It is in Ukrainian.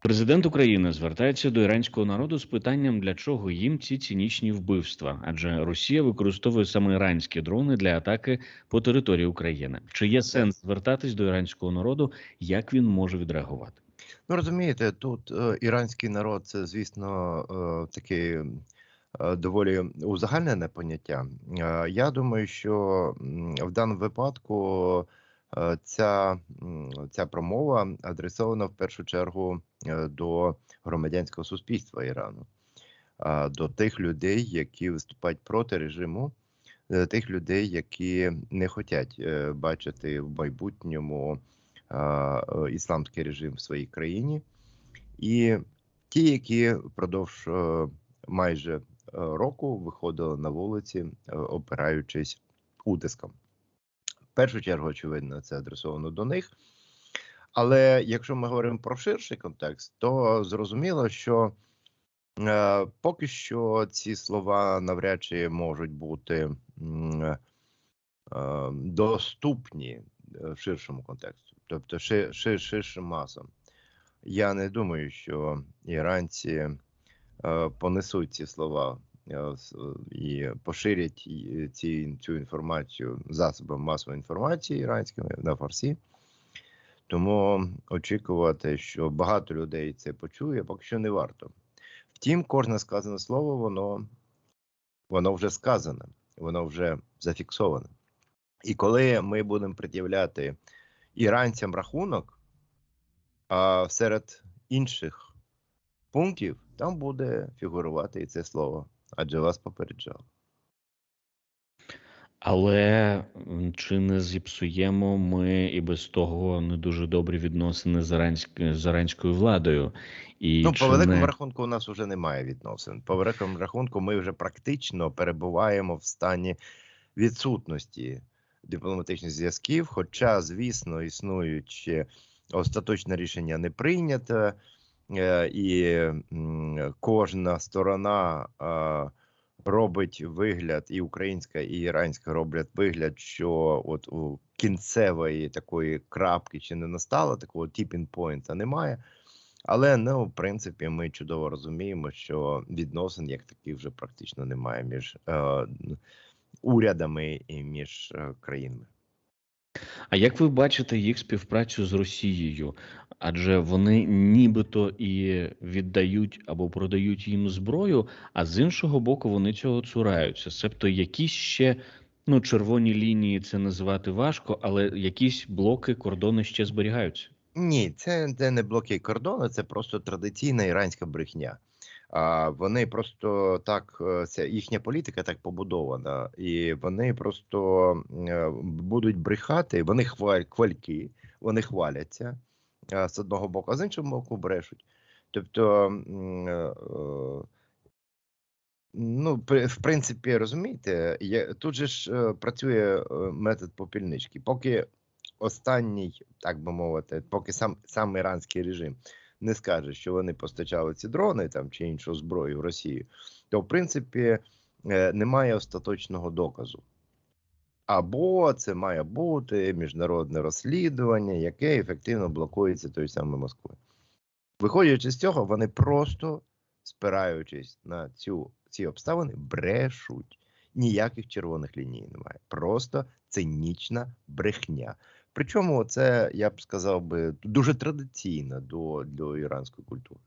Президент України звертається до іранського народу з питанням, для чого їм ці цінічні вбивства, адже Росія використовує саме іранські дрони для атаки по території України. Чи є сенс звертатись до іранського народу? Як він може відреагувати? Ну розумієте, тут е, іранський народ це, звісно, е, таке е, доволі узагальнене поняття. Е, я думаю, що в даному випадку ця, ця промова адресована в першу чергу е, до громадянського суспільства Ірану, до тих людей, які виступають проти режиму, е, тих людей, які не хочуть е, бачити в майбутньому е, ісламський режим в своїй країні, і ті, які впродовж е, майже е, року виходили на вулиці, е, опираючись утиском. Першу чергу, очевидно, це адресовано до них. Але якщо ми говоримо про ширший контекст, то зрозуміло, що е, поки що ці слова навряд чи можуть бути е, доступні е, в ширшому контексті, тобто ши- ши- ширшим масам. Я не думаю, що іранці е, понесуть ці слова і поширять ці, цю інформацію засобами масової інформації іранськими на фарсі. Тому очікувати, що багато людей це почує, поки що не варто. Втім, кожне сказане слово, воно, воно вже сказане, воно вже зафіксоване. І коли ми будемо пред'являти іранцям рахунок, а серед інших пунктів там буде фігурувати і це слово, адже вас попереджали. Але чи не зіпсуємо ми і без того не дуже добрі відносини з, іранськ- з іранською владою? І Ну, по великому не... рахунку, у нас вже немає відносин. По великому рахунку, ми вже практично перебуваємо в стані відсутності дипломатичних зв'язків. Хоча, звісно, існують ще остаточне рішення не прийнято, е, і кожна сторона робить вигляд, і українська, і іранська роблять вигляд, що от у кінцевої такої крапки чи не настало, такого point немає. Але ну, в принципі, ми чудово розуміємо, що відносин як таких вже практично немає між е, урядами і між е, країнами. А як ви бачите їх співпрацю з Росією? Адже вони нібито і віддають або продають їм зброю, а з іншого боку, вони цього цураються. Себто якісь ще ну червоні лінії це називати важко, але якісь блоки, кордони ще зберігаються. Ні, це, це не блоки кордону, це просто традиційна іранська брехня. А вони просто так, це їхня політика так побудована, і вони просто е, будуть брехати. Вони хваль, хвальки, вони хваляться з одного боку, а з іншого боку брешуть. Тобто, е, е, ну, в принципі, розумієте, тут же ж е, працює е, метод попільнички. Поки останній, так би мовити, поки сам, сам іранський режим не скаже, що вони постачали ці дрони там чи іншу зброю в Росію, то в принципі е, немає остаточного доказу. Або це має бути міжнародне розслідування, яке ефективно блокується тою самою Москвою. Виходячи з цього, вони просто спираючись на цю, ці обставини, брешуть. Ніяких червоних ліній немає. Просто цинічна брехня. Причому це, я б сказав би, дуже традиційно до, до іранської культури.